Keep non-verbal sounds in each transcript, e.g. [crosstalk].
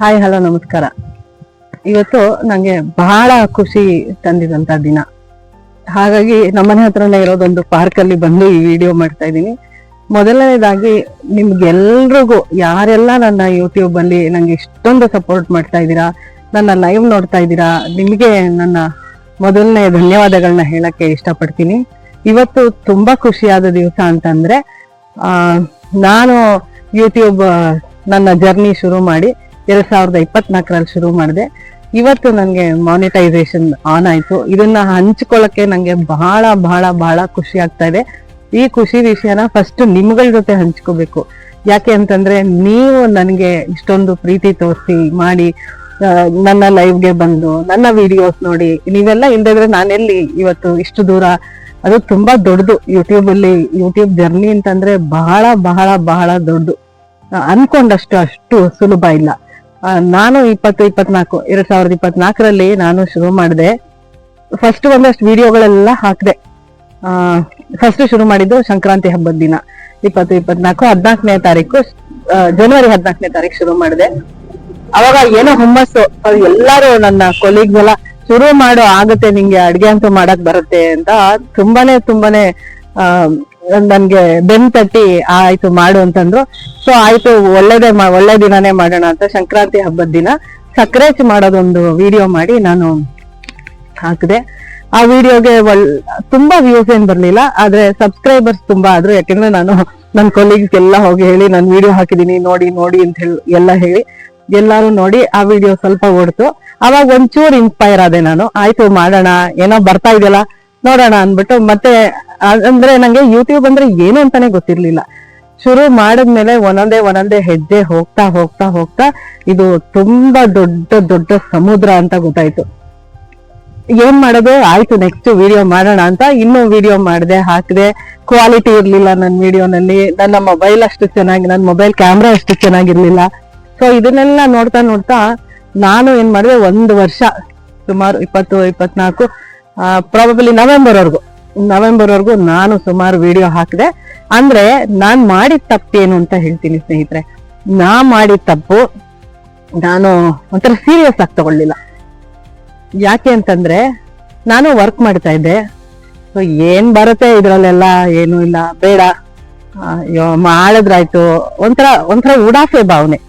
Hi hello ನಮಸ್ಕಾರ. ಇವತ್ತು ನನಗೆ ಬಹಳ ಖುಷಿ ತಂದಿದಂತ ದಿನ. ಹಾಗಾಗಿ ನಮ್ಮನೆ ಹತ್ರನೇ ಇರೋದೊಂದು ಪಾರ್ಕಲ್ಲಿ ಬಂದು ಈ ವಿಡಿಯೋ ಮಾಡ್ತಾ ಇದ್ದೀನಿ. ಮೊದಲನೇದಾಗಿ ನಿಮ್ಗೆಲ್ರಿಗೂ, ಯಾರೆಲ್ಲ ನನ್ನ ಯೂಟ್ಯೂಬ್ ಅಲ್ಲಿ ನಂಗೆ ಇಷ್ಟೊಂದು ಸಪೋರ್ಟ್ ಮಾಡ್ತಾ ಇದ್ದೀರಾ, ನನ್ನ ಲೈವ್ ನೋಡ್ತಾ ಇದ್ದೀರಾ, ನಿಮಗೆ ನನ್ನ ಮೊದಲನೇ ಧನ್ಯವಾದಗಳನ್ನ ಹೇಳಕ್ಕೆ ಇಷ್ಟಪಡ್ತೀನಿ. ಇವತ್ತು ತುಂಬಾ ಖುಷಿಯಾದ ದಿವಸ ಅಂತಂದ್ರೆ ನಾನು ಯೂಟ್ಯೂಬ್ ನನ್ನ ಜರ್ನಿ ಶುರು ಮಾಡಿ ಎರಡ್ ಸಾವಿರದ ಇಪ್ಪತ್ನಾಲ್ಕರಲ್ಲಿ ಶುರು ಮಾಡಿದೆ. ಇವತ್ತು ನನಗೆ ಮಾನಿಟೈಸೇಷನ್ ಆನ್ ಆಯ್ತು. ಇದನ್ನ ಹಂಚ್ಕೊಳ್ಳೋಕೆ ನಂಗೆ ಬಹಳ ಬಹಳ ಬಹಳ ಖುಷಿ ಆಗ್ತಾ ಇದೆ. ಈ ಖುಷಿ ವಿಷಯನ ಫಸ್ಟ್ ನಿಮ್ಗಳ ಜೊತೆ ಹಂಚ್ಕೋಬೇಕು. ಯಾಕೆ ಅಂತಂದ್ರೆ ನೀವು ನನಗೆ ಇಷ್ಟೊಂದು ಪ್ರೀತಿ ತೋರಿಸಿ ಮಾಡಿ ನನ್ನ ಲೈವ್ಗೆ ಬಂದು, ನನ್ನ ವಿಡಿಯೋಸ್ ನೋಡಿ, ನೀವೆಲ್ಲ ಇಲ್ಲದಿದ್ರೆ ನಾನೆಲ್ಲಿ ಇವತ್ತು ಇಷ್ಟು ದೂರ? ಅದು ತುಂಬಾ ದೊಡ್ಡದು. ಯೂಟ್ಯೂಬ್ ಅಲ್ಲಿ ಯೂಟ್ಯೂಬ್ ಜರ್ನಿ ಅಂತಂದ್ರೆ ಬಹಳ ಬಹಳ ಬಹಳ ದೊಡ್ಡದು. ಅನ್ಕೊಂಡಷ್ಟು ಅಷ್ಟು ಸುಲಭ ಇಲ್ಲ. ನಾನು ಇಪ್ಪತ್ತು, ಇಪ್ಪತ್ನಾಲ್ಕು, ಎರಡ್ ಸಾವಿರದ ಇಪ್ಪತ್ನಾಲ್ಕರಲ್ಲಿ ನಾನು ಶುರು ಮಾಡಿದೆ. ಫಸ್ಟ್ ಒಂದಷ್ಟು ವಿಡಿಯೋಗಳೆಲ್ಲ ಹಾಕಿದೆ. ಫಸ್ಟ್ ಶುರು ಮಾಡಿದ್ದು ಸಂಕ್ರಾಂತಿ ಹಬ್ಬದ ದಿನ. ಇಪ್ಪತ್ತು, ಇಪ್ಪತ್ನಾಲ್ಕು, ಹದಿನಾಲ್ಕನೇ ತಾರೀಕು ಜನವರಿ ಹದಿನಾಲ್ಕನೇ ತಾರೀಕು ಶುರು ಮಾಡಿದೆ. ಅವಾಗ ಏನೋ ಹುಮ್ಮಸ್ಸು. ಎಲ್ಲರೂ ನನ್ನ ಕೊಲೀಗ್ಸ್ ಎಲ್ಲ, ಶುರು ಮಾಡೋ, ಆಗುತ್ತೆ ನಿಂಗೆ, ಅಡ್ಗೆ ಅಂತೂ ಮಾಡಕ್ ಬರುತ್ತೆ ಅಂತ ತುಂಬಾನೇ ತುಂಬಾನೇ ನನ್ಗೆ ಬೆನ್ ತಟ್ಟಿ ಆಯ್ತು ಮಾಡು ಅಂತಂದ್ರು. ಸೊ ಆಯ್ತು, ಒಳ್ಳೇದೇ ಒಳ್ಳೆ ದಿನಾನೇ ಮಾಡೋಣ ಅಂತ ಸಂಕ್ರಾಂತಿ ಹಬ್ಬದ ದಿನ. ಸಕ್ರೇಚ್ ಮಾಡೋದೊಂದು ವಿಡಿಯೋ ಮಾಡಿ ನಾನು ಹಾಕಿದೆ. ಆ ವಿಡಿಯೋಗೆ ಒಳ್, ತುಂಬಾ ವ್ಯೂಸ್ ಏನ್ ಬರ್ಲಿಲ್ಲ, ಆದ್ರೆ ಸಬ್ಸ್ಕ್ರೈಬರ್ಸ್ ತುಂಬಾ ಆದ್ರು. ಯಾಕಂದ್ರೆ ನಾನು ನನ್ನ ಕೊಲೀಗ್ಸ್ ಎಲ್ಲ ಹೋಗಿ ಹೇಳಿ, ನಾನು ವಿಡಿಯೋ ಹಾಕಿದೀನಿ, ನೋಡಿ ನೋಡಿ ಅಂತ ಹೇಳಿ, ಎಲ್ಲ ಹೇಳಿ, ಎಲ್ಲಾರು ನೋಡಿ ಆ ವಿಡಿಯೋ ಸ್ವಲ್ಪ ಓಡ್ತು. ಅವಾಗ ಒಂಚೂರು ಇನ್ಸ್ಪೈರ್ ಆದೆ ನಾನು. ಆಯ್ತು, ಮಾಡೋಣ. ಏನೋ ಬರ್ತಾ ಇದೆಯಲ್ಲ, ನೋಡೋಣ ಅನ್ಬಿಟ್ಟು ಮತ್ತೆ ಅಂದ್ರೆ ನಂಗೆ ಯೂಟ್ಯೂಬ್ ಅಂದ್ರೆ ಏನು ಅಂತಾನೆ ಗೊತ್ತಿರ್ಲಿಲ್ಲ. ಶುರು ಮಾಡಿದ್ಮೇಲೆ ಒಂದೊಂದೇ ಒಂದೊಂದೇ ಹೆಜ್ಜೆ ಹೋಗ್ತಾ ಹೋಗ್ತಾ ಹೋಗ್ತಾ ಇದು ತುಂಬಾ ದೊಡ್ಡ ದೊಡ್ಡ ಸಮುದ್ರ ಅಂತ ಗೊತ್ತಾಯ್ತು. ಏನ್ ಮಾಡೋದು? ಆಯ್ತು ನೆಕ್ಸ್ಟ್ ವಿಡಿಯೋ ಮಾಡೋಣ ಅಂತ ಇನ್ನೂ ವಿಡಿಯೋ ಮಾಡಿದೆ, ಹಾಕಿದೆ. ಕ್ವಾಲಿಟಿ ಇರ್ಲಿಲ್ಲ ನನ್ನ ವಿಡಿಯೋನಲ್ಲಿ ನನ್ನ ಮೊಬೈಲ್ ಅಷ್ಟು ಚೆನ್ನಾಗಿ ನನ್ನ ಮೊಬೈಲ್ ಕ್ಯಾಮ್ರಾ ಅಷ್ಟು ಚೆನ್ನಾಗಿರ್ಲಿಲ್ಲ. ಸೊ ಇದನ್ನೆಲ್ಲ ನೋಡ್ತಾ ನೋಡ್ತಾ ನಾನು ಏನ್ ಮಾಡಿದೆ? ಒಂದು ವರ್ಷ, ಸುಮಾರು ಇಪ್ಪತ್ತು, ಇಪ್ಪತ್ನಾಲ್ಕು ಪ್ರಾಬಬಲಿ ನವೆಂಬರ್ ನವೆಂಬರ್ ವರ್ಗು ನಾನು ಸುಮಾರು ವಿಡಿಯೋ ಹಾಕಿದೆ, ಅಂದ್ರೆ ನಾನ್ ಮಾಡಿದ ತಪ್ಪೇನು ಅಂತ ಹೇಳ್ತೀನಿ ಸ್ನೇಹಿತರೆ. ನಾ ಮಾಡಿದ ತಪ್ಪು ನಾನು ಒಂಥರ ಸೀರಿಯಸ್ ಆಗಿ ತಗೊಳ್ಳಿಲ್ಲ. ಯಾಕೆ ಅಂತಂದ್ರೆ, ನಾನು ವರ್ಕ್ ಮಾಡ್ತಾ ಇದ್ದೆ. ಸೊ ಏನ್ ಬರುತ್ತೆ ಇದ್ರಲ್ಲೆಲ್ಲ ಏನು ಇಲ್ಲ. ಬೇಡ. ಅಯ್ಯೋ, ಮಾಡಿದ್ರಾಯ್ತು. ಒಂಥರ ಒಂಥರ ಉಡಾಫೆ ಭಾವನೆ.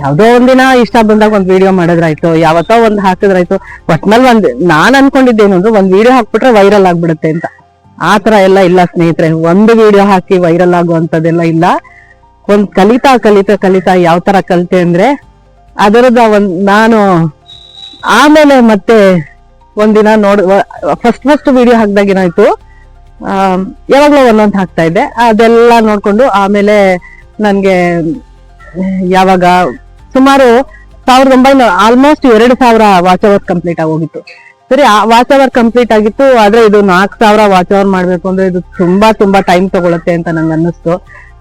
ಯಾವ್ದೋ ಒಂದಿನ ಇಷ್ಟ ಬಂದಾಗ ಒಂದ್ ವಿಡಿಯೋ ಮಾಡಿದ್ರಾಯ್ತು, ಯಾವತ್ತೋ ಒಂದ್ ಹಾಕಿದ್ರಾಯ್ತು ಒಟ್ನಲ್ಲಿ ಒಂದ್, ನಾನ್ ಅನ್ಕೊಂಡಿದ್ದೇನು ಅಂದ್ರೆ ಒಂದ್ ವಿಡಿಯೋ ಹಾಕ್ಬಿಟ್ರೆ ವೈರಲ್ ಆಗ್ಬಿಡುತ್ತೆ ಅಂತ. ಆ ತರ ಎಲ್ಲ ಇಲ್ಲ ಸ್ನೇಹಿತರೆ, ಒಂದು ವಿಡಿಯೋ ಹಾಕಿ ವೈರಲ್ ಆಗುವಂಥದ್ದೆಲ್ಲ ಇಲ್ಲ. ಒಂದ್ ಕಲಿತಾ ಕಲಿತಾ ಕಲಿತಾ ಯಾವ ತರ ಕಲಿತೆ ಅಂದ್ರೆ ಅದರದ ಒಂದ್, ನಾನು ಆಮೇಲೆ ಮತ್ತೆ ಒಂದಿನ ನೋಡ್ ಫಸ್ಟ್ ಫಸ್ಟ್ ವಿಡಿಯೋ ಹಾಕ್ದಾಗ ಏನಾಯ್ತು ಯಾವಾಗ್ಲೂ ಒಂದೊಂದು ಹಾಕ್ತಾ ಇದ್ದೆ, ಅದೆಲ್ಲ ನೋಡ್ಕೊಂಡು ಆಮೇಲೆ ನನ್ಗೆ ಯಾವಾಗ ಸುಮಾರು ಸಾವಿರದ ಒಂಬೈನೂರ ಆಲ್ಮೋಸ್ಟ್ ಎರಡು ಸಾವಿರ ವಾಚ್ ಅವರ್ ಕಂಪ್ಲೀಟ್ ಆಗೋಗಿತ್ತು. ಸರಿ, ಆ ವಾಚ್ ಅವರ್ ಕಂಪ್ಲೀಟ್ ಆಗಿತ್ತು, ಆದ್ರೆ ಇದು ನಾಲ್ಕು ಸಾವಿರ ವಾಚ್ ಅವರ್ ಮಾಡ್ಬೇಕು ಅಂದ್ರೆ ಇದು ತುಂಬಾ ತುಂಬಾ ಟೈಮ್ ತಗೊಳತ್ತೆ ಅಂತ ನಂಗೆ ಅನ್ನಿಸ್ತು.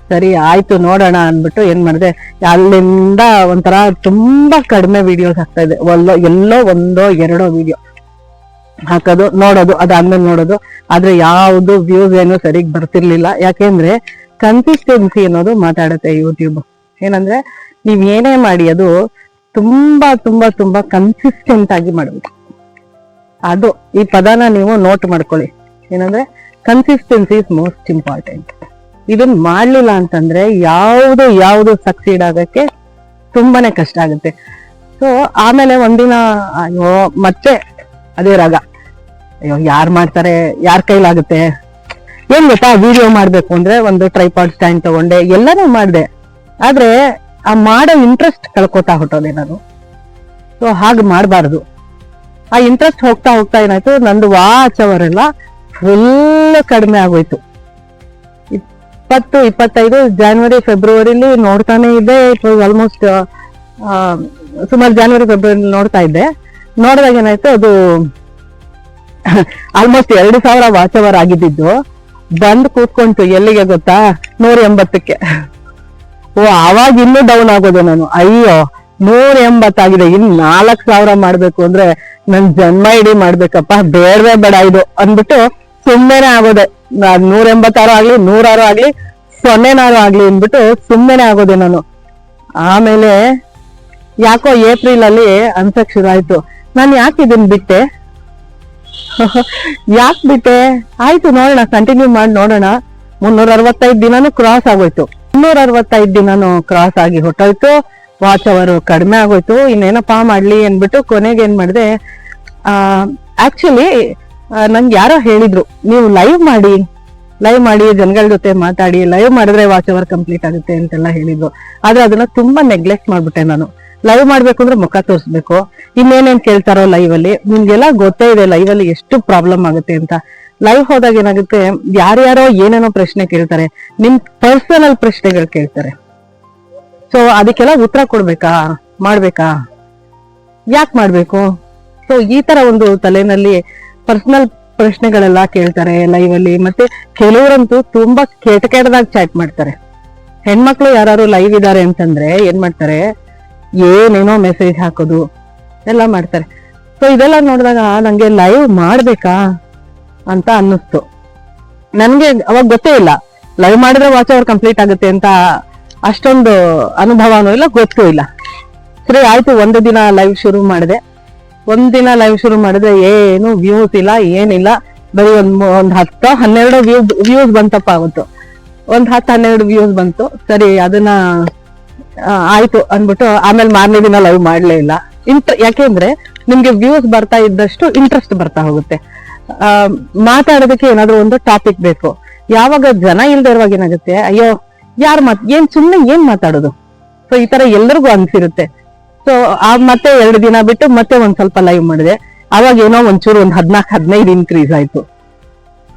ಸರಿ, ಆಯ್ತು, ನೋಡೋಣ ಅಂದ್ಬಿಟ್ಟು ಏನ್ ಮಾಡಿದೆ, ಅಲ್ಲಿಂದ ಒಂಥರ ತುಂಬಾ ಕಡಿಮೆ ವಿಡಿಯೋಸ್ ಆಗ್ತಾ ಇದೆ. ಒಲ್ಲೋ, ಎಲ್ಲೋ ಒಂದೋ ಎರಡೋ ವಿಡಿಯೋ ಹಾಕೋದು, ನೋಡೋದು, ಅದಾದ್ಮೇಲೆ ನೋಡೋದು. ಆದ್ರೆ ಯಾವುದು ವ್ಯೂಸ್ ಏನು ಸರಿಗ್ ಬರ್ತಿರ್ಲಿಲ್ಲ. ಯಾಕೆಂದ್ರೆ ಕನ್ಸಿಸ್ಟೆನ್ಸಿ ಅನ್ನೋದು ಮಾತಾಡುತ್ತೆ ಯೂಟ್ಯೂಬ್ ಏನಂದ್ರೆ ನೀವ್ ಏನೇ ಮಾಡಿ ಅದು ತುಂಬಾ ತುಂಬಾ ತುಂಬಾ ಕನ್ಸಿಸ್ಟೆಂಟ್ ಆಗಿ ಮಾಡಬೇಕು ಅದು ಈ ಪದನ ನೀವು ನೋಟ್ ಮಾಡ್ಕೊಳ್ಳಿ. ಏನಂದ್ರೆ ಕನ್ಸಿಸ್ಟೆನ್ಸಿ ಇಸ್ ಮೋಸ್ಟ್ ಇಂಪಾರ್ಟೆಂಟ್ ಇದನ್ನ ಮಾಡ್ಲಿಲ್ಲ ಅಂತಂದ್ರೆ ಯಾವುದು ಯಾವುದು ಸಕ್ಸೀಡ್ ಆಗಕ್ಕೆ ತುಂಬಾನೇ ಕಷ್ಟ ಆಗುತ್ತೆ. ಸೊ ಆಮೇಲೆ ಒಂದಿನ, ಅಯ್ಯೋ, ಮತ್ತೆ ಅದೇ ರಾಗ. ಅಯ್ಯೋ, ಯಾರ್ ಮಾಡ್ತಾರೆ, ಯಾರ್ ಕೈಲಾಗುತ್ತೆ? ಏನ್ ಗೊತ್ತಾ? ವಿಡಿಯೋ ಮಾಡ್ಬೇಕು ಅಂದ್ರೆ ಒಂದು ಟ್ರೈಪಾಡ್ ಸ್ಟ್ಯಾಂಡ್ ತಗೊಂಡೆ, ಎಲ್ಲಾನು ಮಾಡ್ದೆ. ಆದ್ರೆ ಆ ಮಾಡೋ ಇಂಟ್ರೆಸ್ಟ್ ಕಳ್ಕೊತಾ ಹೊಟ್ಟೋದೆ ನಾನು ಸೊ ಹಾಗೆ ಮಾಡಬಾರ್ದು. ಆ ಇಂಟ್ರೆಸ್ಟ್ ಹೋಗ್ತಾ ಹೋಗ್ತಾ ಏನಾಯ್ತು? ನಂದು ವಾಚ್ ಅವರ್ ಎಲ್ಲ ಫುಲ್ ಕಡಿಮೆ ಆಗೋಯ್ತು. ಇಪ್ಪತ್ತು, ಇಪ್ಪತ್ತೈದು ಜಾನ್ವರಿ ಫೆಬ್ರವರಿಲಿ ನೋಡ್ತಾನೆ ಇದ್ದೆ. ಇಟ್ ವಾಸ್ ಆಲ್ಮೋಸ್ಟ್ ಸುಮಾರು ಜಾನ್ವರಿ ಫೆಬ್ರವರಿ ನೋಡ್ತಾ ಇದ್ದೆ. ನೋಡಿದಾಗ ಏನಾಯ್ತು? ಅದು [laughs] ಆಲ್ಮೋಸ್ಟ್ ಎರಡು ಸಾವಿರ ವಾಚ್ ಅವರ್ ಆಗಿದ್ದು ಬಂದ್ ಕೂತ್ಕೊಂತು ಎಲ್ಲಿಗೆ ಗೊತ್ತಾ? ನೂರ ಎಂಬತ್ತಕ್ಕೆ. ಓ ಅವಾಗ ಇನ್ನೂ ಡೌನ್ ಆಗೋದು ನಾನು. ಅಯ್ಯೋ ನೂರ ಎಂಬತ್ತಾಗಿದೆ ಇನ್ ನಾಲ್ಕ್ ಸಾವಿರ ಮಾಡ್ಬೇಕು ಅಂದ್ರೆ ನನ್ ಜನ್ಮ ಇಡೀ ಮಾಡ್ಬೇಕಪ್ಪ. ಬೇಡವೇ ಬೇಡ ಇದು ಅಂದ್ಬಿಟ್ಟು ಸುಮ್ಮನೆ ಆಗೋದೆ. ನೂರ ಎಂಬತ್ತಾರು ಆಗ್ಲಿ, ನೂರಾರು ಆಗ್ಲಿ, ಸೊನ್ನೆನಾರು ಆಗ್ಲಿ ಅಂದ್ಬಿಟ್ಟು ಸುಮ್ಮನೆ ಆಗೋದೆ ನಾನು. ಆಮೇಲೆ ಯಾಕೋ ಏಪ್ರಿಲ್ ಅಲ್ಲಿ ಅನ್ಸಕ್ ಶುರು ಆಯ್ತು. ನಾನು ಯಾಕೆ ಇದನ್ ಬಿಟ್ಟೆ? [laughs] ಯಾಕೆ ಬಿಟ್ಟೆ? ಆಯ್ತು ನೋಡೋಣ ಕಂಟಿನ್ಯೂ ಮಾಡಿ ನೋಡೋಣ. ಮುನ್ನೂರ ಅರವತ್ತೈದು ದಿನಾನು ಕ್ರಾಸ್ ಆಗೋಯ್ತು. ಮುನ್ನೂರ ಅರವತ್ತೈದು ದಿನಾನು ಕ್ರಾಸ್ ಆಗಿ ಹೊಟ್ಟೋಯ್ತು ವಾಚ್ ಅವರು ಕಡಿಮೆ ಆಗೋಯ್ತು. ಇನ್ನೇನಪ್ಪಾ ಮಾಡ್ಲಿ ಅಂದ್ಬಿಟ್ಟು ಕೊನೆಗೆ ಏನ್ ಮಾಡಿದೆ ಆಕ್ಚುಲಿ ನಂಗೆ ಯಾರೋ ಹೇಳಿದ್ರು, ನೀವು ಲೈವ್ ಮಾಡಿ ಲೈವ್ ಮಾಡಿ, ಜನಗಳ ಜೊತೆ ಮಾತಾಡಿ ಲೈವ್ ಮಾಡಿದ್ರೆ ವಾಚ್ ಅವರ್ ಕಂಪ್ಲೀಟ್ ಆಗುತ್ತೆ ಅಂತೆಲ್ಲ ಹೇಳಿದ್ರು. ಆದ್ರೆ ಅದನ್ನ ತುಂಬಾ ನೆಗ್ಲೆಕ್ಟ್ ಮಾಡ್ಬಿಟ್ಟೆ ನಾನು. ಲೈವ್ ಮಾಡ್ಬೇಕು ಅಂದ್ರೆ ಮುಖ ತೋರಿಸ್ಬೇಕು. ಇನ್ನೇನೇನ್ ಕೇಳ್ತಾರೋ ಲೈವ್ ಅಲ್ಲಿ, ನಿಮ್ಗೆಲ್ಲ ಗೊತ್ತೇ ಇದೆ ಲೈವ್ ಅಲ್ಲಿ ಎಷ್ಟು ಪ್ರಾಬ್ಲಮ್ ಆಗುತ್ತೆ ಅಂತ. ಲೈವ್ ಹೋದಾಗ ಏನಾಗುತ್ತೆ? ಯಾರ್ಯಾರೋ ಏನೇನೋ ಪ್ರಶ್ನೆ ಕೇಳ್ತಾರೆ. ನಿಮ್ ಪರ್ಸನಲ್ ಪ್ರಶ್ನೆಗಳು ಕೇಳ್ತಾರೆ. ಸೊ ಅದಕ್ಕೆಲ್ಲ ಉತ್ತರ ಕೊಡ್ಬೇಕಾ? ಮಾಡ್ಬೇಕಾ? ಯಾಕೆ ಮಾಡ್ಬೇಕು? ಸೊ ಈ ತರ ಒಂದು ತಲೆನಲ್ಲಿ ಪರ್ಸನಲ್ ಪ್ರಶ್ನೆಗಳೆಲ್ಲ ಕೇಳ್ತಾರೆ ಲೈವ್ ಅಲ್ಲಿ. ಮತ್ತೆ ಕೆಲವರಂತೂ ತುಂಬಾ ಕೆಟ್ಟ ಕೆಟ್ಟದಾಗ ಚಾಟ್ ಮಾಡ್ತಾರೆ. ಹೆಣ್ಮಕ್ಳು ಯಾರು ಲೈವ್ ಇದಾರೆ ಅಂತಂದ್ರೆ ಏನ್ ಮಾಡ್ತಾರೆ? ಏನೇನೋ ಮೆಸೇಜ್ ಹಾಕೋದು ಎಲ್ಲ ಮಾಡ್ತಾರೆ. ಸೊ ಇದೆಲ್ಲ ನೋಡಿದಾಗ ನಂಗೆ ಲೈವ್ ಮಾಡ್ಬೇಕಾ? ಅಂತ ಅನ್ನಿಸ್ತು ನನ್ಗೆ ಅವಾಗ ಗೊತ್ತೇ ಇಲ್ಲ. ಲೈವ್ ಮಾಡಿದ್ರೆ ವಾಚ್ ಅವರ್ ಕಂಪ್ಲೀಟ್ ಆಗುತ್ತೆ ಅಂತ ಅಷ್ಟೊಂದು ಅನುಭವನೂ ಇಲ್ಲ, ಗೊತ್ತೂ ಇಲ್ಲ. ಸರಿ, ಆಯ್ತು, ಒಂದು ದಿನ ಲೈವ್ ಶುರು ಮಾಡಿದೆ. ಒಂದಿನ ಲೈವ್ ಶುರು ಮಾಡಿದ್ರೆ ಏನು ವ್ಯೂಸ್ ಇಲ್ಲ, ಏನಿಲ್ಲ. ಬರೀ ಒಂದ್ ಒಂದ್ ಹತ್ತು ಹನ್ನೆರಡು ವ್ಯೂ ವ್ಯೂಸ್ ಬಂತಪ್ಪ ಆಗುತ್ತೆ ಒಂದ್ ಹತ್ತು ಹನ್ನೆರಡು ವ್ಯೂಸ್ ಬಂತು. ಸರಿ, ಅದನ್ನ ಆಯ್ತು ಅಂದ್ಬಿಟ್ಟು ಆಮೇಲೆ ಮಾರನೇ ದಿನ ಲೈವ್ ಮಾಡ್ಲೇ ಇಲ್ಲ. ಇಂಟ್ರ ಯಾಕೆಂದ್ರೆ ನಿಮ್ಗೆ ವ್ಯೂಸ್ ಬರ್ತಾ ಇದ್ದಷ್ಟು ಇಂಟ್ರೆಸ್ಟ್ ಬರ್ತಾ ಹೋಗುತ್ತೆ. ಮಾತಾಡೋದಕ್ಕೆ ಏನಾದ್ರು ಒಂದು ಟಾಪಿಕ್ ಬೇಕು. ಯಾವಾಗ ಜನ ಇಲ್ದೇ ಇರುವಾಗ ಏನಾಗುತ್ತೆ? ಅಯ್ಯೋ, ಯಾರ್ ಮಾತ್, ಏನ್ ಸುಮ್ನೆ ಏನ್ ಮಾತಾಡೋದು? ಸೊ ಈ ತರ ಎಲ್ಲರಿಗೂ ಅನ್ಸಿರುತ್ತೆ. ಸೊ ಆ ಮತ್ತೆ ಎರಡು ದಿನ ಬಿಟ್ಟು ಮತ್ತೆ ಒಂದ್ ಸ್ವಲ್ಪ ಲೈವ್ ಮಾಡಿದೆ. ಅವಾಗ ಏನೋ ಒಂಚೂರು ಒಂದ್ ಹದ್ನಾಕ್, ಹದಿನೈದು ಇನ್ಕ್ರೀಸ್ ಆಯ್ತು.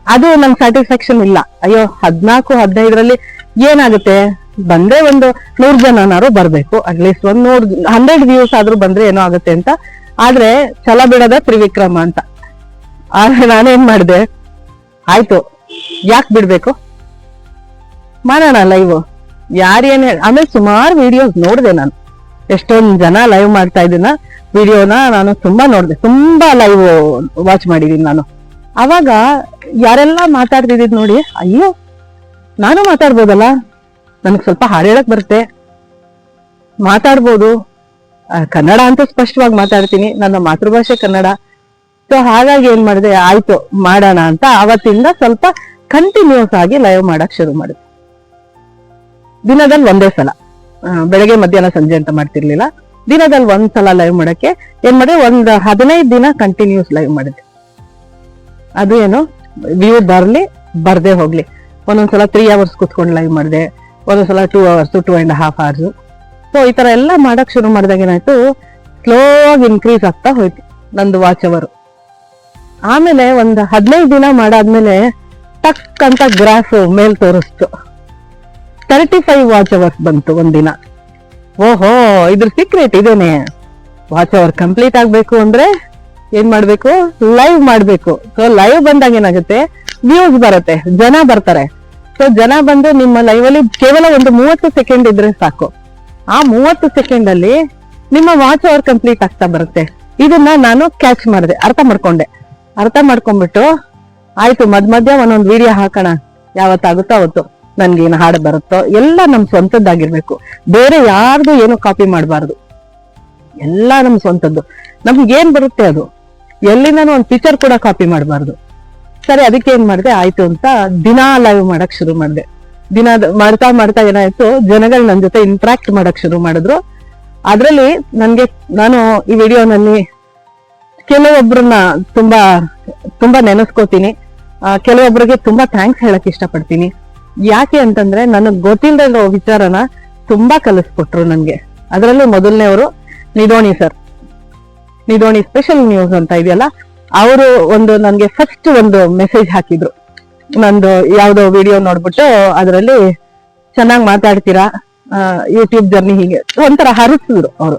ಅದು ನನ್ ಸ್ಯಾಟಿಸ್ಫ್ಯಾಕ್ಷನ್ ಇಲ್ಲ. ಅಯ್ಯೋ ಹದ್ನಾಲ್ಕು ಹದಿನೈದರಲ್ಲಿ ಏನಾಗುತ್ತೆ? ಬಂದ್ರೆ ಒಂದು ನೂರ್ ಜನನಾರು ಬರ್ಬೇಕು. ಅಟ್ಲೀಸ್ಟ್ ಒಂದ್ ನೂರ್ ಹಂಡ್ರೆಡ್ ವ್ಯೂಸ್ ಆದ್ರೂ ಬಂದ್ರೆ ಏನೋ ಆಗುತ್ತೆ ಅಂತ. ಆದ್ರೆ, ಛಲ ಬಿಡದ ತ್ರಿವಿಕ್ರಮ ಅಂತ. ಆದ್ರೆ ನಾನೇನ್ ಮಾಡಿದೆ? ಆಯ್ತು. ಯಾಕೆ ಬಿಡ್ಬೇಕು? ಮಾಡೋಣ ಲೈವ್ ಯಾರೇನ್ ಆಮೇಲೆ ಸುಮಾರು ವಿಡಿಯೋಸ್ ನೋಡಿದೆ ನಾನು. ಎಷ್ಟೊಂದು ಜನ ಲೈವ್ ಮಾಡ್ತಾ ಇದ್ದೀನ ವಿಡಿಯೋನ ನಾನು ತುಂಬಾ ನೋಡಿದೆ. ತುಂಬಾ ಲೈವ್ ವಾಚ್ ಮಾಡಿದೀನಿ ನಾನು. ಅವಾಗ ಯಾರೆಲ್ಲ ಮಾತಾಡ್ತಿದ್ದಿದ್ ನೋಡಿ, ಅಯ್ಯೋ, ನಾನು ಮಾತಾಡ್ಬೋದಲ್ಲ? ನನಗೆ ಸ್ವಲ್ಪ ಹಾಡು ಹೇಳಕ್ ಬರುತ್ತೆ. ಮಾತಾಡ್ಬೋದು. ಕನ್ನಡ ಅಂತೂ ಸ್ಪಷ್ಟವಾಗಿ ಮಾತಾಡ್ತೀನಿ. ನನ್ನ ಮಾತೃಭಾಷೆ ಕನ್ನಡ. ಸೊ ಹಾಗಾಗಿ ಏನ್ ಮಾಡಿದೆ? ಆಯ್ತು, ಮಾಡೋಣ ಅಂತ ಅವತ್ತಿಂದ ಸ್ವಲ್ಪ ಕಂಟಿನ್ಯೂಸ್ ಆಗಿ ಲೈವ್ ಮಾಡಕ್ ಶುರು ಮಾಡಿದೆ. ದಿನದಲ್ಲಿ ಒಂದೇ ಸಲ. ಬೆಳಗ್ಗೆ, ಮಧ್ಯಾಹ್ನ, ಸಂಜೆ ಅಂತ ಮಾಡ್ತಿರ್ಲಿಲ್ಲ. ದಿನದಲ್ಲಿ ಒಂದ್ ಸಲ ಲೈವ್ ಮಾಡಕ್ಕೆ ಏನ್ ಮಾಡಿದೆ? ಒಂದ್ ಹದಿನೈದು ದಿನ ಕಂಟಿನ್ಯೂಸ್ ಲೈವ್ ಮಾಡಿದೆ. ಅದು ಏನು? ವ್ಯೂ ಬರ್ಲಿ, ಬರ್ದೇ ಹೋಗ್ಲಿ. ಒಂದೊಂದ್ಸಲ ತ್ರೀ ಅವರ್ಸ್ ಕುತ್ಕೊಂಡು ಲೈವ್ ಮಾಡಿದೆ. ಒಂದೊಂದ್ಸಲ two hours two and half hours so ಈ ತರ ಎಲ್ಲ ಮಾಡಕ್ ಶುರು ಮಾಡಿದಾಗ ಏನಾಯ್ತು? ಸ್ಲೋ ಆಗಿ ಇನ್ಕ್ರೀಸ್ ಆಗ್ತಾ ಹೋಯ್ತು ನಂದು ವಾಚ್ ಅವರು. ಆಮೇಲೆ ಒಂದು ಹದಿನೈದು ದಿನ ಮಾಡಾದ್ಮೇಲೆ ಟಕ್ ಅಂತ ಗ್ರಾಫ್ ಮೇಲ್ ತೋರಿಸ್ತು. ತರ್ಟಿ ಫೈವ್ ವಾಚ್ ಅವರ್ಸ್ ಬಂತು ಒಂದಿನ. ಓಹೋ, ಇದ್ರ ಸೀಕ್ರೆಟ್ ಇದೇನೆ. ವಾಚ್ ಅವರ್ ಕಂಪ್ಲೀಟ್ ಆಗ್ಬೇಕು ಅಂದ್ರೆ ಏನ್ ಮಾಡ್ಬೇಕು? ಲೈವ್ ಮಾಡ್ಬೇಕು. ಸೊ ಲೈವ್ ಬಂದಾಗ ಏನಾಗುತ್ತೆ? ವ್ಯೂಸ್ ಬರುತ್ತೆ. ಜನ ಬರ್ತಾರೆ. ಸೊ ಜನ ಬಂದು ನಿಮ್ಮ ಲೈವ್ ಅಲ್ಲಿ ಕೇವಲ ಒಂದು ಮೂವತ್ತು ಸೆಕೆಂಡ್ ಇದ್ರೆ ಸಾಕು. ಆ ಮೂವತ್ತು ಸೆಕೆಂಡ್ ಅಲ್ಲಿ ನಿಮ್ಮ ವಾಚ್ ಅವರ್ ಕಂಪ್ಲೀಟ್ ಆಗ್ತಾ ಬರುತ್ತೆ. ಇದನ್ನ ನಾನು ಕ್ಯಾಚ್ ಮಾಡಿದೆ. ಅರ್ಥ ಮಾಡ್ಕೊಂಡೆ. ಅರ್ಥ ಮಾಡ್ಕೊಂಡ್ಬಿಟ್ಟು, ಆಯ್ತು, ಮದ್ ಮಧ್ಯ ಒಂದೊಂದು ವಿಡಿಯೋ ಹಾಕೋಣ. ಯಾವತ್ತಾಗುತ್ತೋ ಅವತ್ತು. ನನ್ಗೆ ಏನು ಹಾಡು ಬರುತ್ತೋ, ಎಲ್ಲ ನಮ್ ಸ್ವಂತದ್ದಾಗಿರ್ಬೇಕು. ಬೇರೆ ಯಾರ್ದು ಏನು ಕಾಪಿ ಮಾಡಬಾರ್ದು. ಎಲ್ಲ ನಮ್ ಸ್ವಂತದ್ದು. ನಮ್ಗೆ ಏನ್ ಬರುತ್ತೆ ಅದು? ಎಲ್ಲಿಂದನೂ ಒಂದ್ ಪಿಕ್ಚರ್ ಕೂಡ ಕಾಪಿ ಮಾಡಬಾರ್ದು. ಸರಿ, ಅದಕ್ಕೆ ಏನ್ ಮಾಡಿದೆ? ಆಯ್ತು ಅಂತ ದಿನಾ ಲೈವ್ ಮಾಡಕ್ ಶುರು ಮಾಡಿದೆ. ದಿನ ಮಾಡ್ತಾ ಮಾಡ್ತಾ ಏನಾಯ್ತು? ಜನಗಳು ನನ್ ಜೊತೆ ಇಂಟ್ರಾಕ್ಟ್ ಮಾಡಕ್ ಶುರು ಮಾಡಿದ್ರು. ಅದ್ರಲ್ಲಿ ನನ್ಗೆ, ನಾನು ಈ ವಿಡಿಯೋನಲ್ಲಿ ಕೆಲವೊಬ್ರನ್ನ ತುಂಬಾ ತುಂಬಾ ನೆನೆಸ್ಕೋತೀನಿ. ಕೆಲವೊಬ್ರಿಗೆ ತುಂಬಾ ಥ್ಯಾಂಕ್ಸ್ ಹೇಳಕ್ ಇಷ್ಟಪಡ್ತೀನಿ. ಯಾಕೆ ಅಂತಂದ್ರೆ ನನಗ್ ಗೊತ್ತಿಲ್ಲದೆ ವಿಚಾರನ ತುಂಬಾ ಕಲಿಸ್ಕೊಟ್ರು ನನ್ಗೆ. ಅದರಲ್ಲಿ ಮೊದಲನೇವರು Nidhoni sir Nidhoni special news ಅಂತ ಇದೆಯಲ್ಲ, ಅವರು ಒಂದು ನನ್ಗೆ ಫಸ್ಟ್ ಒಂದು ಮೆಸೇಜ್ ಹಾಕಿದ್ರು. ನಂದು ಯಾವ್ದೋ ವಿಡಿಯೋ ನೋಡ್ಬಿಟ್ಟು ಅದರಲ್ಲಿ ಚೆನ್ನಾಗಿ ಮಾತಾಡ್ತೀರಾ? ಯೂಟ್ಯೂಬ್ ಜರ್ನಿ ಹೀಗೆ ಒಂಥರ ಹರಿಸಿದ್ರು ಅವರು.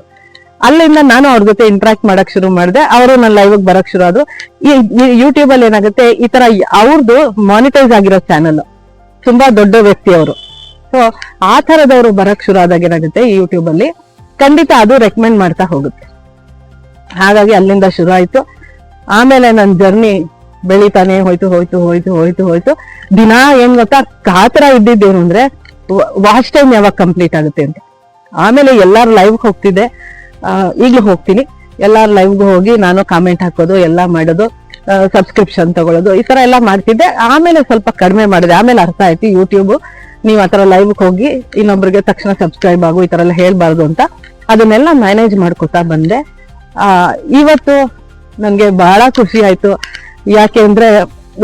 ಅಲ್ಲಿಂದ ನಾನು ಅವ್ರ ಜೊತೆ ಇಂಟ್ರಾಕ್ಟ್ ಮಾಡಕ್ ಶುರು ಮಾಡಿದೆ. ಅವರು ನನ್ನ ಲೈವ್ ಬರಕ್ ಶುರು ಆದ್ರು. ಯೂಟ್ಯೂಬ್ ಅಲ್ಲಿ ಏನಾಗುತ್ತೆ, ಈ ತರ ಅವ್ರದ್ದು ಮಾನಿಟೈಸ್ ಆಗಿರೋ ಚಾನಲ್ ತುಂಬಾ ದೊಡ್ಡ ವ್ಯಕ್ತಿ ಅವರು. ಸೊ ಆ ತರದವರು ಬರಕ್ ಶುರು ಆದಾಗ ಏನಾಗುತ್ತೆ ಯೂಟ್ಯೂಬ್ ಅಲ್ಲಿ ಖಂಡಿತ ಅದು ರೆಕಮೆಂಡ್ ಮಾಡ್ತಾ ಹೋಗುತ್ತೆ. ಹಾಗಾಗಿ ಅಲ್ಲಿಂದ ಶುರು ಆಯ್ತು. ಆಮೇಲೆ ನನ್ನ ಜರ್ನಿ ಬೆಳಿತಾನೆ ಹೋಯ್ತು ಹೋಯ್ತು ಹೋಯ್ತು ಹೋಯ್ತು ಹೋಯ್ತು. ದಿನ ಏನ್ ಗೊತ್ತಾ ಕಾತರ ಇದ್ದಿದ್ದೇನು ಅಂದ್ರೆ ವಾಚ್ ಟೈಮ್ ಯಾವಾಗ ಕಂಪ್ಲೀಟ್ ಆಗುತ್ತೆ ಅಂತ. ಆಮೇಲೆ ಎಲ್ಲಾರು ಲೈವ್ ಹೋಗ್ತಿದ್ದೆ. ಈಗಲೂ ಹೋಗ್ತೀನಿ. ಎಲ್ಲಾರ ಲೈವ್ಗೂ ಹೋಗಿ ನಾನು ಕಾಮೆಂಟ್ ಹಾಕೋದು, ಎಲ್ಲ ಮಾಡೋದು ಸಬ್ಸ್ಕ್ರಿಪ್ಷನ್ ತಗೊಳ್ಳೋದು ಈ ತರ ಎಲ್ಲ ಮಾಡ್ತಿದ್ದೆ. ಆಮೇಲೆ ಸ್ವಲ್ಪ ಕಡಿಮೆ ಮಾಡಿದೆ. ಆಮೇಲೆ ಅರ್ಥ ಆಯ್ತು ಯೂಟ್ಯೂಬು ನೀವು ಆ ಥರ ಲೈವ್ಗೆ ಹೋಗಿ ಇನ್ನೊಬ್ರಿಗೆ ತಕ್ಷಣ ಸಬ್ಸ್ಕ್ರೈಬ್ ಆಗು, ಈ ಥರ ಎಲ್ಲ ಹೇಳ್ಬಾರ್ದು ಅಂತ. ಅದನ್ನೆಲ್ಲ ಮ್ಯಾನೇಜ್ ಮಾಡ್ಕೋತಾ ಬಂದೆ. ಇವತ್ತು ನನಗೆ ಬಹಳ ಖುಷಿ ಆಯಿತು. ಯಾಕೆ ಅಂದರೆ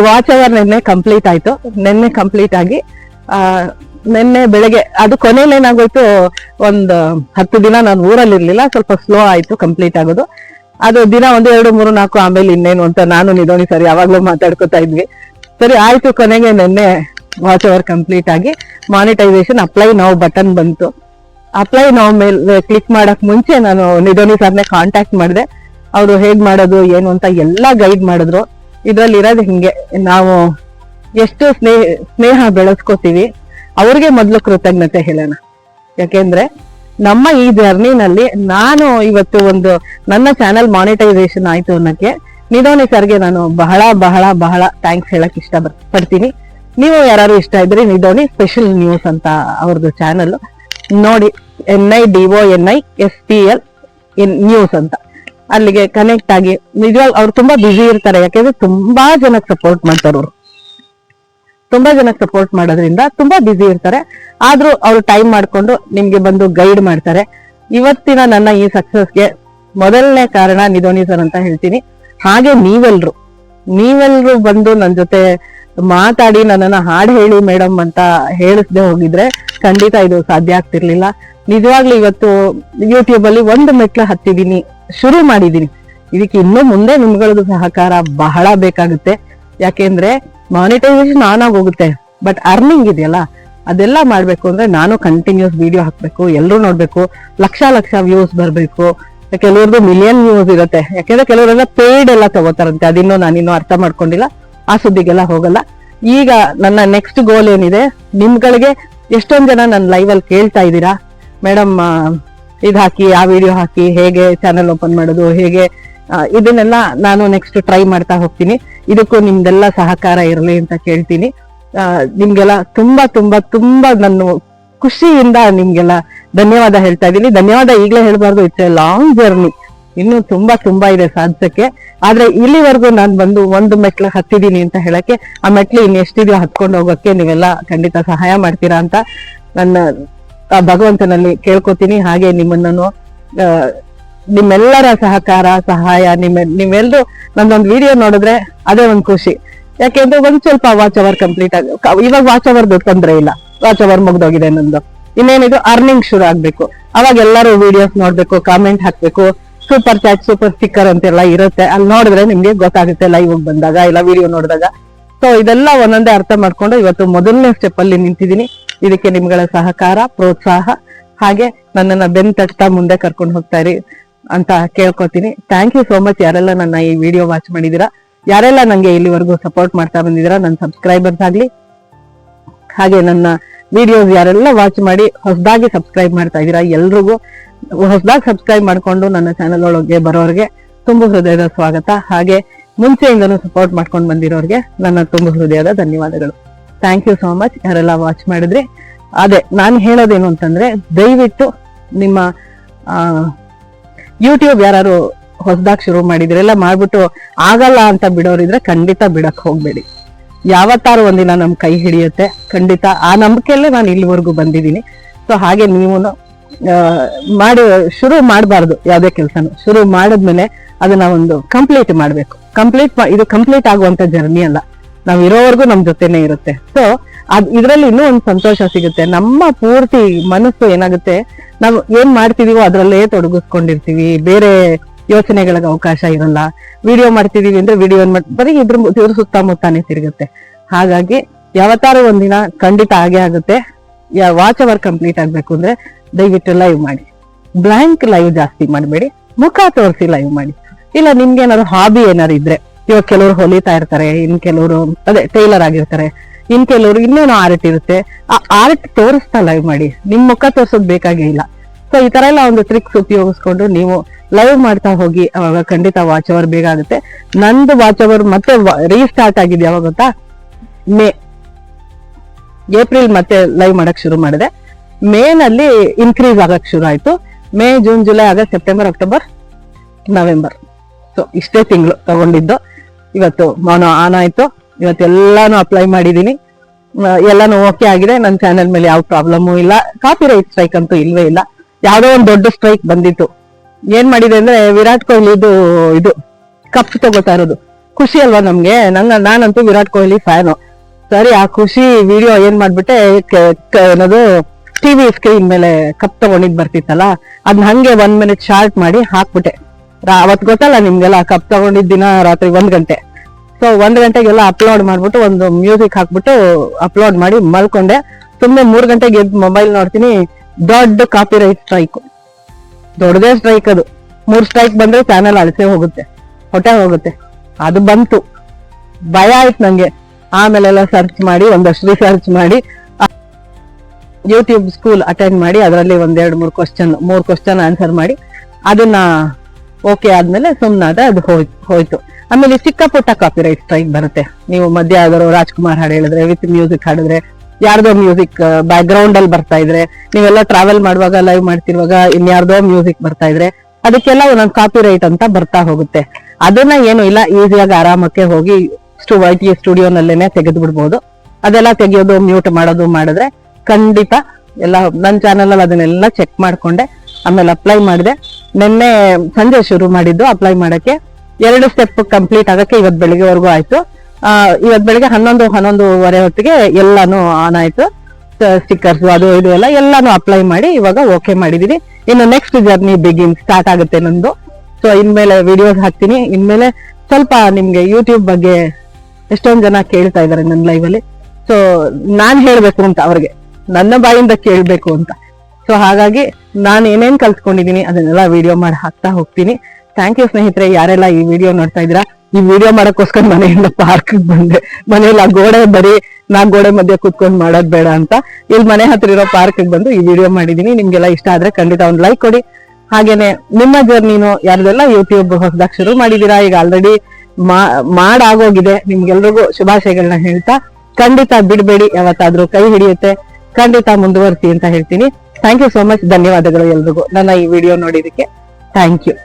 ವಾಚ್ ಅವರ್ ನಿನ್ನೆ ಕಂಪ್ಲೀಟ್ ಆಯಿತು. ನಿನ್ನೆ ಕಂಪ್ಲೀಟ್ ಆಗಿ ನಿನ್ನೆ ಬೆಳಗ್ಗೆ, ಅದು ಕೊನೆಯಲ್ಲಿ ಏನಾಗೋಯ್ತು, ಒಂದ್ ಹತ್ತು ದಿನ ನಾನು ಊರಲ್ಲಿ ಇರ್ಲಿಲ್ಲ ಸ್ವಲ್ಪ ಸ್ಲೋ ಆಯ್ತು ಕಂಪ್ಲೀಟ್ ಆಗೋದು. ಅದು ದಿನ ಒಂದು ಎರಡು ಮೂರು ನಾಲ್ಕು, ಆಮೇಲೆ ಇನ್ನೇನು ಅಂತ ನಾನು ನಿಧೋನಿ ಸರಿ ಯಾವಾಗ್ಲೂ ಮಾತಾಡ್ಕೊತಾ ಇದ್ವಿ. ಸರಿ, ಆಯ್ತು, ಕೊನೆಗೆ ನಿನ್ನೆ ವಾಚ್ ಅವರ್ ಕಂಪ್ಲೀಟ್ ಆಗಿ ಮಾನಿಟೈಸೇಷನ್ ಅಪ್ಲೈ ನಾವು ಬಟನ್ ಬಂತು. ಅಪ್ಲೈ ನಾವು ಮೇಲೆ ಕ್ಲಿಕ್ ಮಾಡಕ್ ಮುಂಚೆ ನಾನು ನಿಧೋನಿ ಸರ್ನೆ ಕಾಂಟ್ಯಾಕ್ಟ್ ಮಾಡಿದೆ. ಅವರು ಹೇಗ್ ಮಾಡೋದು, ಏನು ಅಂತ ಎಲ್ಲ ಗೈಡ್ ಮಾಡಿದ್ರು. ಇದ್ರಲ್ಲಿ ಇರೋದು ಹಿಂಗೆ, ನಾವು ಎಷ್ಟು ಸ್ನೇಹ ಸ್ನೇಹ ಬೆಳೆಸ್ಕೋತೀವಿ ಅವ್ರಿಗೆ ಮೊದಲು ಕೃತಜ್ಞತೆ ಹೇಳೋಣ. ಯಾಕೆಂದ್ರೆ ನಮ್ಮ ಈ ಜರ್ನಿನಲ್ಲಿ ನಾನು ಇವತ್ತು ಒಂದು ನನ್ನ ಚಾನೆಲ್ ಮಾನಿಟೈಸೇಷನ್ ಆಯ್ತು ಅನ್ನಕ್ಕೆ ನಿಧಾನಿ ಸರ್ಗೆ ನಾನು ಬಹಳ ಬಹಳ ಬಹಳ ಥ್ಯಾಂಕ್ಸ್ ಹೇಳಕ್ ಇಷ್ಟ ಪಡ್ತೀನಿ. ನೀವು ಯಾರು ಇಷ್ಟ ಇದ್ರಿ ನಿಧೋನಿ ಸ್ಪೆಷಲ್ ನ್ಯೂಸ್ ಅಂತ ಅವ್ರದ್ದು ಚಾನಲ್ ನೋಡಿ N I D O N I S P L in news ಅಂತ. ಅಲ್ಲಿಗೆ ಕನೆಕ್ಟ್ ಆಗಿ, ನಿಜವಾಗ್ ಅವ್ರು ತುಂಬಾ ಬ್ಯುಸಿ ಇರ್ತಾರೆ, ಯಾಕೆಂದ್ರೆ ತುಂಬಾ ಜನಕ್ಕೆ ಸಪೋರ್ಟ್ ಮಾಡ್ತಾರೆ ಅವ್ರು. ತುಂಬಾ ಜನಕ್ಕೆ ಸಪೋರ್ಟ್ ಮಾಡೋದ್ರಿಂದ ತುಂಬಾ ಬ್ಯುಸಿ ಇರ್ತಾರೆ. ಆದ್ರೂ ಅವರು ಟೈಮ್ ಮಾಡ್ಕೊಂಡು ನಿಮ್ಗೆ ಬಂದು ಗೈಡ್ ಮಾಡ್ತಾರೆ. ಇವತ್ತಿನ ನನ್ನ ಈ ಸಕ್ಸಸ್ಗೆ ಮೊದಲನೇ ಕಾರಣ ನಿಧೋನಿ ಸರ್ ಅಂತ ಹೇಳ್ತೀನಿ. ಹಾಗೆ ನೀವೆಲ್ರು ನೀವೆಲ್ರು ಬಂದು ನನ್ನ ಜೊತೆ ಮಾತಾಡಿ ನನ್ನನ್ನ ಹಾಡು ಹೇಳಿ ಮೇಡಮ್ ಅಂತ ಹೇಳಿಸ್ದೆ ಹೋಗಿದ್ರೆ ಖಂಡಿತ ಇದು ಸಾಧ್ಯ ಆಗ್ತಿರ್ಲಿಲ್ಲ. ನಿಜವಾಗ್ಲೂ ಇವತ್ತು ಯೂಟ್ಯೂಬ್ ಅಲ್ಲಿ ಒಂದು ಮೆಟ್ಲು ಹತ್ತಿದೀನಿ ಶುರು ಮಾಡಿದೀನಿ ಇದಕ್ಕೆ ಇನ್ನು ಮುಂದೆ ನಿಮ್ಗಳದ್ದು ಸಹಕಾರ ಬಹಳ ಬೇಕಾಗುತ್ತೆ. ಯಾಕೆಂದ್ರೆ ಮಾನಿಟೈಸೇಷನ್ ಆನ್ ಹೋಗುತ್ತೆ ಬಟ್ ಅರ್ನಿಂಗ್ ಇದೆಯಲ್ಲ, ಅದೆಲ್ಲ ಮಾಡಬೇಕು ಅಂದ್ರೆ ನಾನು ಕಂಟಿನ್ಯೂಸ್ ವಿಡಿಯೋ ಹಾಕ್ಬೇಕು ಎಲ್ಲರೂ ನೋಡ್ಬೇಕು, ಲಕ್ಷ ಲಕ್ಷ ವ್ಯೂಸ್ ಬರಬೇಕು. ಕೆಲವ್ರದ್ದು ಮಿಲಿಯನ್ ವ್ಯೂಸ್ ಇರುತ್ತೆ. ಯಾಕೆಂದ್ರೆ ಕೆಲವರೆಲ್ಲ ಪೇಯ್ಡ್ ಎಲ್ಲ ತಗೋತಾರಂತೆ, ಅದಿನ್ನೂ ನಾನಿನ್ನೂ ಅರ್ಥ ಮಾಡ್ಕೊಂಡಿಲ್ಲ, ಆ ಸುದ್ದಿಗೆಲ್ಲ ಹೋಗಲ್ಲ. ಈಗ ನನ್ನ ನೆಕ್ಸ್ಟ್ ಗೋಲ್ ಏನಿದೆ, ನಿಮ್ಗಳಿಗೆ ಎಷ್ಟೊಂದ್ ಜನ ನನ್ನ ಲೈವ್ ಅಲ್ಲಿ ಕೇಳ್ತಾ ಇದ್ದೀರಾ? ಮೇಡಮ್ ಇದು ಹಾಕಿ, ಆ ವಿಡಿಯೋ ಹಾಕಿ, ಹೇಗೆ ಚಾನೆಲ್ ಓಪನ್ ಮಾಡೋದು, ಹೇಗೆ ಇದನ್ನೆಲ್ಲ ನಾನು ನೆಕ್ಸ್ಟ್ ಟ್ರೈ ಮಾಡ್ತಾ ಹೋಗ್ತೀನಿ. ಇದಕ್ಕೂ ನಿಮ್ದೆಲ್ಲ ಸಹಕಾರ ಇರಲಿ ಅಂತ ಕೇಳ್ತೀನಿ. ನಿಮ್ಗೆಲ್ಲ ತುಂಬಾ ತುಂಬಾ ತುಂಬಾ ನಾನು ಖುಷಿಯಿಂದ ನಿಮ್ಗೆಲ್ಲ ಧನ್ಯವಾದ ಹೇಳ್ತಾ ಇದ್ದೀನಿ. ಧನ್ಯವಾದ ಈಗಲೇ ಹೇಳ್ಬಾರ್ದು ಇಟ್ಸ್ ಎ ಲಾಂಗ್ ಜರ್ನಿ ಇನ್ನು ತುಂಬಾ ತುಂಬಾ ಇದೆ ಸಾಧಿಸಕ್ಕೆ. ಆದ್ರೆ ಇಲ್ಲಿವರೆಗೂ ನಾನು ಬಂದು ಒಂದು ಮೆಟ್ಲು ಹತ್ತಿದೀನಿ ಅಂತ ಹೇಳಕ್ಕೆ, ಆ ಮೆಟ್ಲು ಇನ್ನು ಎಷ್ಟಿದೆಯೋ ಹತ್ಕೊಂಡು ಹೋಗೋಕೆ ನೀವೆಲ್ಲ ಖಂಡಿತ ಸಹಾಯ ಮಾಡ್ತೀರಾ ಅಂತ ನನ್ನ ಭಗವಂತನಲ್ಲಿ ಕೇಳ್ಕೊತೀನಿ. ಹಾಗೆ ನಿಮ್ಮನ್ನು ನಿಮ್ಮೆಲ್ಲರ ಸಹಕಾರ, ಸಹಾಯ, ನಿಮ್ಮ ನೀವೆಲ್ಲರೂ ನಂದೊಂದು ವಿಡಿಯೋ ನೋಡಿದ್ರೆ ಅದೇ ಒಂದು ಖುಷಿ. ಯಾಕೆಂದ್ರೆ ಒಂದ್ ಸ್ವಲ್ಪ ವಾಚ್ ಅವರ್ ಕಂಪ್ಲೀಟ್ ಆಗ ಇವಾಗ ವಾಚ್ ಅವರ್ ತೊಂದ್ರೆ ಇಲ್ಲ. ವಾಚ್ ಅವರ್ ಮುಗ್ದೋಗಿದೆ ನಂದು. ಇನ್ನೇನಿದು ಅರ್ನಿಂಗ್ ಶುರು ಆಗ್ಬೇಕು. ಅವಾಗ ಎಲ್ಲರೂ ವಿಡಿಯೋಸ್ ನೋಡ್ಬೇಕು ಕಾಮೆಂಟ್ ಹಾಕ್ಬೇಕು. ಸೂಪರ್ ಚಾಟ್ ಸೂಪರ್ ಸ್ಟಿಕ್ಕರ್ ಅಂತೆಲ್ಲ ಇರುತ್ತೆ. ಅಲ್ಲಿ ನೋಡಿದ್ರೆ ನಿಮ್ಗೆ ಗೊತ್ತಾಗುತ್ತೆ ಲೈವ್ ಬಂದಾಗ ಇಲ್ಲ ವಿಡಿಯೋ ನೋಡಿದಾಗ. ಸೊ ಇದೆಲ್ಲ ಒಂದೊಂದೇ ಅರ್ಥ ಮಾಡ್ಕೊಂಡು ಇವತ್ತು ಮೊದಲನೇ ಸ್ಟೆಪ್ ಅಲ್ಲಿ ನಿಂತಿದ್ದೀನಿ. ಇದಕ್ಕೆ ನಿಮ್ಗಳ ಸಹಕಾರ, ಪ್ರೋತ್ಸಾಹ. ಹಾಗೆ ನನ್ನನ್ನ ಬೆನ್ ತಟ್ತಾ ಮುಂದೆ ಕರ್ಕೊಂಡು ಹೋಗ್ತಾ ಇರಿ. ಅಂತ ಕೇಳ್ಕೊತೀನಿ. ಥ್ಯಾಂಕ್ ಯು ಸೋ ಮಚ್ ಯಾರೆಲ್ಲ ನನ್ನ ಈ ವಿಡಿಯೋ ವಾಚ್ ಮಾಡಿದೀರಾ ಯಾರೆಲ್ಲ ನಂಗೆ ಇಲ್ಲಿವರೆಗೂ ಸಪೋರ್ಟ್ ಮಾಡ್ತಾ ಬಂದಿದ್ದೀರಾ, ನನ್ನ ಸಬ್ಸ್ಕ್ರೈಬರ್ಸ್ ಆಗ್ಲಿ, ಹಾಗೆ ನನ್ನ ವಿಡಿಯೋಸ್ ಯಾರೆಲ್ಲ ವಾಚ್ ಮಾಡಿ ಹೊಸದಾಗಿ ಸಬ್ಸ್ಕ್ರೈಬ್ ಮಾಡ್ತಾ ಇದ್ದೀರಾ, ಎಲ್ರಿಗೂ ಹೊಸದಾಗಿ ಸಬ್ಸ್ಕ್ರೈಬ್ ಮಾಡ್ಕೊಂಡು ನನ್ನ ಚಾನೆಲ್ ಒಳಗೆ ಬರೋರಿಗೆ ತುಂಬ ಹೃದಯದ ಸ್ವಾಗತ. ಹಾಗೆ ಮುಂಚೆಯಿಂದನೂ ಸಪೋರ್ಟ್ ಮಾಡ್ಕೊಂಡು ಬಂದಿರೋರಿಗೆ ನನ್ನ ತುಂಬ ಹೃದಯದ ಧನ್ಯವಾದಗಳು. ಥ್ಯಾಂಕ್ ಯು ಸೋ ಮಚ್ ಯಾರೆಲ್ಲ ವಾಚ್ ಮಾಡಿದ್ರಿ, ಅದೇ ನಾನು ಹೇಳೋದೇನು ಅಂತಂದ್ರೆ, ದಯವಿಟ್ಟು ನಿಮ್ಮ ಯೂಟ್ಯೂಬ್ ಯಾರು ಹೊಸದಾಗಿ ಶುರು ಮಾಡಿದ್ರೆಲ್ಲ ಮಾಡ್ಬಿಟ್ಟು ಆಗಲ್ಲ ಅಂತ ಬಿಡೋರಿದ್ರೆ ಖಂಡಿತ ಬಿಡಕ್ ಹೋಗ್ಬೇಡಿ. ಯಾವತ್ತಾರು ಒಂದಿನ ನಮ್ ಕೈ ಹಿಡಿಯುತ್ತೆ, ಖಂಡಿತ ಆ ನಂಬಿಕೆಯಲ್ಲೇ ನಾನು ಇಲ್ಲಿವರೆಗೂ ಬಂದಿದ್ದೀನಿ. ಸೊ ಹಾಗೆ ನೀವು ಮಾಡಿ, ಶುರು ಮಾಡಬಾರ್ದು ಯಾವುದೇ ಕೆಲಸನು. ಶುರು ಮಾಡಿದ್ಮೇಲೆ ಅದನ್ನ ಒಂದು ಕಂಪ್ಲೀಟ್ ಮಾಡ್ಬೇಕು. ಕಂಪ್ಲೀಟ್ ಇದು ಕಂಪ್ಲೀಟ್ ಆಗುವಂತ ಜರ್ನಿ ಅಲ್ಲ. ನಾವ್ ಇರೋವರೆಗೂ ನಮ್ ಜೊತೆನೆ ಇರುತ್ತೆ. ಸೊ ಅದ್ ಇದ್ರಲ್ಲಿ ಇನ್ನೂ ಒಂದು ಸಂತೋಷ ಸಿಗುತ್ತೆ. ನಮ್ಮ ಪೂರ್ತಿ ಮನಸ್ಸು ಏನಾಗುತ್ತೆ? ನಾವು ಏನ್ ಮಾಡ್ತಿದೀವೋ ಅದ್ರಲ್ಲೇ ತೊಡಗಿಸ್ಕೊಂಡಿರ್ತೀವಿ. ಬೇರೆ ಯೋಚನೆಗಳಿಗೆ ಅವಕಾಶ ಇರಲ್ಲ. ವಿಡಿಯೋ ಮಾಡ್ತಿದೀವಿ ಅಂದ್ರೆ ವಿಡಿಯೋ ಬರೀ ಇದ್ರ ಇದ್ರ ಸುತ್ತಮುತ್ತಾನೆ ತಿರುಗುತ್ತೆ. ಹಾಗಾಗಿ ಯಾವತ್ತಾರು ಒಂದಿನ ಖಂಡಿತ ಆಗೇ ಆಗುತ್ತೆ. ವಾಚ್ ಅವರ್ ಕಂಪ್ಲೀಟ್ ಆಗ್ಬೇಕು ಅಂದ್ರೆ ದಯವಿಟ್ಟು ಲೈವ್ ಮಾಡಿ. ಬ್ಲಾಂಕ್ ಲೈವ್ ಜಾಸ್ತಿ ಮಾಡಬೇಡಿ. ಮುಖ ತೋರಿಸಿ ಲೈವ್ ಮಾಡಿ. ಇಲ್ಲ ನಿಮ್ಗೆ ಏನಾದ್ರು ಹಾಬಿ ಏನಾದ್ರು ಇದ್ರೆ. ಇವಾಗ ಕೆಲವರು ಹೊಲಿತಾ ಇರ್ತಾರೆ, ಇನ್ ಕೆಲವರು, ಅದೇ ಟೈಲರ್ ಆಗಿರ್ತಾರೆ. ಇನ್ ಕೆಲವರು ಇನ್ನೇನೋ ಆರ್ಟ್ ಇರುತ್ತೆ. ಆ ಆರ್ಟ್ ತೋರಿಸ್ತಾ ಲೈವ್ ಮಾಡಿ. ನಿಮ್ ಮುಖ ತೋರ್ಸೋದ್ ಬೇಕಾಗೇ ಇಲ್ಲ. ಸೊ ಈ ತರ ಎಲ್ಲ ಒಂದು ಟ್ರಿಕ್ಸ್ ಉಪಯೋಗಿಸ್ಕೊಂಡು ನೀವು ಲೈವ್ ಮಾಡ್ತಾ ಹೋಗಿ, ಅವಾಗ ಖಂಡಿತ ವಾಚ್ ಅವರ್ ಬೇಗ ಆಗುತ್ತೆ. ನಂದು ವಾಚ್ ಅವರ್ ಮತ್ತೆ ರೀಸ್ಟಾರ್ಟ್ ಆಗಿದೆ ಯಾವಾಗ ಗೊತ್ತಾ? ಮೇ, ಏಪ್ರಿಲ್ ಮತ್ತೆ ಲೈವ್ ಮಾಡಕ್ ಶುರು ಮಾಡಿದೆ. ಮೇ ನಲ್ಲಿ ಇನ್ಕ್ರೀಸ್ ಆಗಕ್ ಶುರು ಆಯ್ತು. May, June, July, August, September, October, November. So ಇಷ್ಟೇ ತಿಂಗಳು ತಗೊಂಡಿದ್ದು. ಇವತ್ತು ಮೌನ ಆನ್ ಆಯ್ತು. ಇವತ್ತೆಲ್ಲಾನು ಅಪ್ಲೈ ಮಾಡಿದೀನಿ. ಎಲ್ಲಾನು ಓಕೆ ಆಗಿದೆ. ನನ್ನ ಚಾನೆಲ್ ಮೇಲೆ ಯಾವ ಪ್ರಾಬ್ಲಮು ಇಲ್ಲ. ಕಾಪಿ ರೈಟ್ ಸ್ಟ್ರೈಕ್ ಅಂತೂ ಇಲ್ವೇ ಇಲ್ಲ. ಯಾವುದೋ ಒಂದು ದೊಡ್ಡ ಸ್ಟ್ರೈಕ್ ಬಂದಿತ್ತು. ಏನ್ ಮಾಡಿದೆ ಅಂದ್ರೆ ವಿರಾಟ್ ಕೊಹ್ಲಿದು ಇದು ಕಪ್ ತಗೋತಾ ಇರೋದು. ಖುಷಿ ಅಲ್ವಾ ನಮ್ಗೆ? ನಂಗ ನಾನಂತೂ ವಿರಾಟ್ ಕೊಹ್ಲಿ ಫ್ಯಾನು ಸರಿ, ಆ ಖುಷಿ ವಿಡಿಯೋ ಏನ್ ಮಾಡ್ಬಿಟ್ಟೆ? ಏನದು ಟಿವಿ ಸ್ಕ್ರೀನ್ ಮೇಲೆ ಕಪ್ ತಗೊಂಡಿದ್ ಬರ್ತಿತ್ತಲ್ಲ? ಅದ್ನ ಹಂಗೆ ಒಂದ್ ಮಿನಿಟ್ ಶಾರ್ಟ್ ಮಾಡಿ ಹಾಕ್ಬಿಟ್ಟೆ. ಅವತ್ ಗೊತ್ತಲ್ಲ ನಿಮ್ಗೆಲ್ಲ ಕಪ್ ತಗೊಂಡಿದ್ ದಿನ ರಾತ್ರಿ ಒಂದ್ ಗಂಟೆ. ಸೊ ಒಂದ್ ಗಂಟೆಗೆಲ್ಲ ಅಪ್ಲೋಡ್ ಮಾಡ್ಬಿಟ್ಟು ಒಂದು ಮ್ಯೂಸಿಕ್ ಹಾಕ್ಬಿಟ್ಟು ಅಪ್ಲೋಡ್ ಮಾಡಿ ಮಲ್ಕೊಂಡೆ. ಸುಮ್ನೆ ಮೂರ್ ಗಂಟೆಗೆ ಎದ್ದು ಮೊಬೈಲ್ ನೋಡ್ತೀನಿ. ದೊಡ್ಡ ಕಾಪಿ ರೈಟ್ ಸ್ಟ್ರೈಕ್ ದೊಡ್ಡದೇ ಸ್ಟ್ರೈಕ್ ಅದು. ಮೂರ್ ಸ್ಟ್ರೈಕ್ ಬಂದ್ರೆ ಚಾನೆಲ್ ಅಳಸೆ ಹೋಗುತ್ತೆ. ಹೊಟ್ಟೆ ಹೋಗುತ್ತೆ. ಅದು ಬಂತು. ಭಯ ಆಯ್ತು ನಂಗೆ. ಆಮೇಲೆಲ್ಲ ಸರ್ಚ್ ಮಾಡಿ, ಒಂದಷ್ಟು ರಿಸರ್ಚ್ ಮಾಡಿ ಯೂಟ್ಯೂಬ್ ಸ್ಕೂಲ್ ಅಟೆಂಡ್ ಮಾಡಿ, ಅದರಲ್ಲಿ ಒಂದೆರಡು ಮೂರು ಕ್ವಶನ್ ಮೂರು ಕ್ವಶನ್ ಆನ್ಸರ್ ಮಾಡಿ, ಅದನ್ನ ಓಕೆ ಆದ್ಮೇಲೆ ಸುಮ್ಮನಾದ ಅದು ಹೋಯ್ತು ಹೋಯ್ತು. ಆಮೇಲೆ ಚಿಕ್ಕ ಪುಟ್ಟ ಕಾಪಿ ರೈಟ್ ಸ್ಟ್ರೈಕ್ ಬರುತ್ತೆ. ನೀವು ಮಧ್ಯ ಆದರೂ ರಾಜ್ಕುಮಾರ್ ಹಾಡು ಹೇಳಿದ್ರೆ, ವಿತ್ ಮ್ಯೂಸಿಕ್ ಹಾಡಿದ್ರೆ, ಯಾರ್ದೋ ಮ್ಯೂಸಿಕ್ ಬ್ಯಾಕ್ ಗ್ರೌಂಡ್ ಅಲ್ಲಿ ಬರ್ತಾ ಇದ್ರೆ, ನೀವೆಲ್ಲ ಟ್ರಾವೆಲ್ ಮಾಡುವಾಗ ಲೈವ್ ಮಾಡ್ತಿರುವಾಗ ಇನ್ಯಾರ್ದೋ ಮ್ಯೂಸಿಕ್ ಬರ್ತಾ ಇದ್ರೆ, ಅದಕ್ಕೆಲ್ಲ ಒಂದೊಂದು ಕಾಪಿ ರೈಟ್ ಅಂತ ಬರ್ತಾ ಹೋಗುತ್ತೆ. ಅದನ್ನ ಏನು ಇಲ್ಲ, ಈಸಿಯಾಗಿ ಆರಾಮಕ್ಕೆ ಹೋಗಿ ಐ ಟಿ ಸ್ಟುಡಿಯೋನಲ್ಲೇನೆ ತೆಗೆದು ಬಿಡ್ಬೋದು ಅದೆಲ್ಲ ತೆಗೆಯೋದು ಮ್ಯೂಟ್ ಮಾಡೋದು ಮಾಡಿದ್ರೆ ಖಂಡಿತ ಎಲ್ಲ ನನ್ನ ಚಾನಲ್ ಅಲ್ಲಿ ಅದನ್ನೆಲ್ಲ ಚೆಕ್ ಮಾಡ್ಕೊಂಡೆ, ಆಮೇಲೆ ಅಪ್ಲೈ ಮಾಡಿದೆ. ನಿನ್ನೆ ಸಂಜೆ ಶುರು ಮಾಡಿದ್ದು ಅಪ್ಲೈ ಮಾಡಕ್ಕೆ ಎರಡು ಸ್ಟೆಪ್ ಕಂಪ್ಲೀಟ್ ಆಗಕ್ಕೆ ಇವತ್ ಬೆಳಿಗ್ಗೆವರೆಗೂ ಆಯ್ತು. ಇವತ್ ಬೆಳಿಗ್ಗೆ ಹನ್ನೊಂದು, ಹನ್ನೊಂದುವರೆ ಹೊತ್ತಿಗೆ ಎಲ್ಲಾನು ಆನ್ ಆಯ್ತು. ಸ್ಟಿಕ್ಕರ್ಸ್ ಅದು, ಇದು ಎಲ್ಲ ಎಲ್ಲಾನು ಅಪ್ಲೈ ಮಾಡಿ ಇವಾಗ ಓಕೆ ಮಾಡಿದೀನಿ. ಇನ್ನು ನೆಕ್ಸ್ಟ್ ಜರ್ನಿ ಬಿಗಿನ್ ಸ್ಟಾರ್ಟ್ ಆಗುತ್ತೆ ನಂದು. ಸೊ ಇನ್ಮೇಲೆ ವಿಡಿಯೋಸ್ ಹಾಕ್ತೀನಿ. ಇನ್ಮೇಲೆ ಸ್ವಲ್ಪ ನಿಮ್ಗೆ ಯೂಟ್ಯೂಬ್ ಬಗ್ಗೆ ಎಷ್ಟೊಂದ್ ಜನ ಕೇಳ್ತಾ ಇದಾರೆ ನನ್ನ ಲೈವ್ ಅಲ್ಲಿ. ಸೊ ನಾನ್ ಹೇಳ್ಬೇಕು ಅಂತ ಅವ್ರಿಗೆ. ನನ್ನ ಬಾಯಿಂದ ಕೇಳ್ಬೇಕು ಅಂತ. ಸೊ ಹಾಗಾಗಿ ನಾನು ಏನೇನ್ ಕಲ್ತ್ಕೊಂಡಿದೀನಿ ಅದನ್ನೆಲ್ಲ ವಿಡಿಯೋ ಮಾಡಿ ಹಾಕ್ತಾ ಹೋಗ್ತೀನಿ. ಥ್ಯಾಂಕ್ ಯು ಸ್ನೇಹಿತರೆ, ಯಾರೆಲ್ಲ ಈ ವಿಡಿಯೋ ನೋಡ್ತಾ ಇದ್ದೀರಾ? ಈ ವಿಡಿಯೋ ಮಾಡಕ್ಕೋಸ್ಕರ ಮನೆಯಿಂದ ಪಾರ್ಕ್ ಬಂದೆ. ಮನೆಯಲ್ಲಿ ಗೋಡೆ ಬರೀ ನಾ ಗೋಡೆ ಮಧ್ಯೆ ಕುತ್ಕೊಂಡ್ ಮಾಡೋದ್ ಬೇಡ ಅಂತ. ಇಲ್ಲಿ ಮನೆ ಹತ್ರ ಇರೋ ಪಾರ್ಕ್ ಬಂದು ಈ ವಿಡಿಯೋ ಮಾಡಿದೀನಿ. ನಿಮ್ಗೆಲ್ಲ ಇಷ್ಟ ಆದ್ರೆ ಖಂಡಿತ ಒಂದು ಲೈಕ್ ಕೊಡಿ. ಹಾಗೇನೆ ನಿಮ್ಮ ಜರ್ನಿನು ಯಾರ್ದೆಲ್ಲ ಯೂಟ್ಯೂಬ್ ಹೊಸದಾಗಿ ಶುರು ಮಾಡಿದೀರಾ ಈಗ ಆಲ್ರೆಡಿ ಮಾಡಾಗೋಗಿದೆ. ನಿಮ್ಗೆಲ್ರಿಗೂ ಶುಭಾಶಯಗಳನ್ನ ಹೇಳ್ತಾ ಖಂಡಿತ ಬಿಡ್ಬೇಡಿ. ಯಾವತ್ತಾದ್ರೂ ಕೈ ಹಿಡಿಯುತ್ತೆ. ಖಂಡಿತ ಮುಂದುವರ್ತಿ ಅಂತ ಹೇಳ್ತೀನಿ. ಥ್ಯಾಂಕ್ ಯು ಸೋ ಮಚ್ ಧನ್ಯವಾದಗಳು ಎಲ್ರಿಗೂ. ನನ್ನ ಈ ವಿಡಿಯೋ ನೋಡಿದಕ್ಕೆ ಥ್ಯಾಂಕ್ ಯು